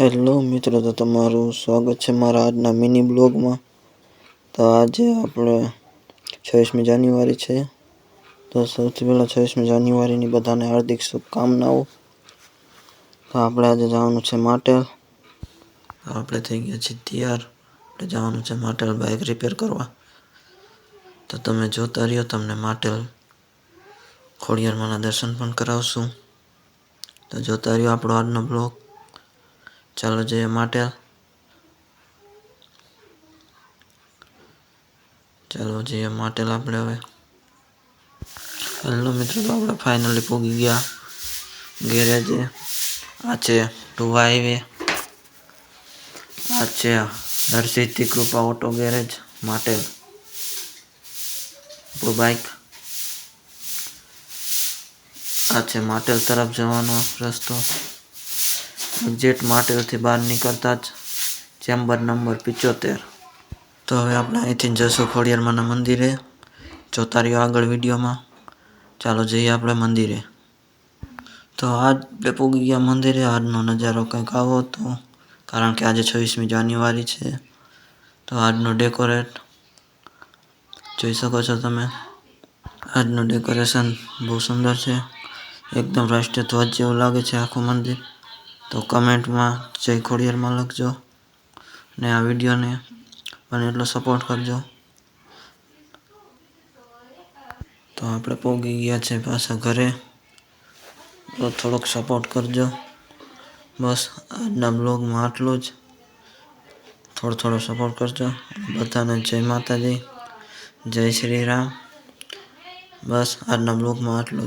Hello મિત્રો, તો તમારું સ્વાગત છે મારા આજના મિની બ્લોગમાં. તો આજે આપણે છવ્વીસમી જાન્યુઆરી છે. તો સૌથી પહેલાં છવ્વીસમી જાન્યુઆરીની બધાને હાર્દિક શુભકામનાઓ. તો આપણે આજે જવાનું છે માટેલ. આપણે થઈ ગયા છીએ તૈયાર. આપણે જવાનું છે માટેલ બાઇક રિપેર કરવા. તો તમે જોતા રહ્યો, તમને માટેલ ખોડિયારમાંના દર્શન પણ કરાવશું. તો જોતા રહ્યો આપણો આજનો બ્લોગ. ચાલો જઈએ માટે. ચાલો જઈએ માટેલ આપણે હવે. હેલો મિત્રો, તો આપણે ફાઇનલી પહોંચી ગયા. ગેરેજે આ છે ટુ હાઈવે આ છે Harsiddhi Krupa auto garage Matel bike આ છે માટેલ તરફ જવાનો રસ્તો. એક્ઝેક્ટ માટેલથી બહાર નીકળતા જ ચેમ્બર નંબર પિચોતેર. તો હવે આપણે અહીંથી જશું ખોડિયારમાંના મંદિરે. રહ્યો આગળ વિડીયોમાં, ચાલો જઈએ આપણે મંદિરે. તો આજ પૂગી ગયા મંદિરે, આજનો નજારો કંઈક આવો હતો. કારણ કે આજે છવ્વીસમી જાન્યુઆરી છે. તો આજનો ડેકોરેટ, જોઈ શકો છો તમે. આજનું ડેકોરેશન બહુ સુંદર છે. એકદમ રાષ્ટ્રીય ધ્વજ જેવું લાગે છે આખું મંદિર. તો કમેન્ટમાં જય ખોડિયારમાં લખજો ને આ વિડીયોને બને એટલો સપોર્ટ કરજો. તો આપણે પહોંચી ગયા છે પાછા ઘરે. તો થોડોક સપોર્ટ કરજો. બસ આજના બ્લોગમાં આટલું જ. થોડો થોડો સપોર્ટ કરજો. બધાને જય માતાજી. જય શ્રી રામ. બસ આજના બ્લોગમાં આટલું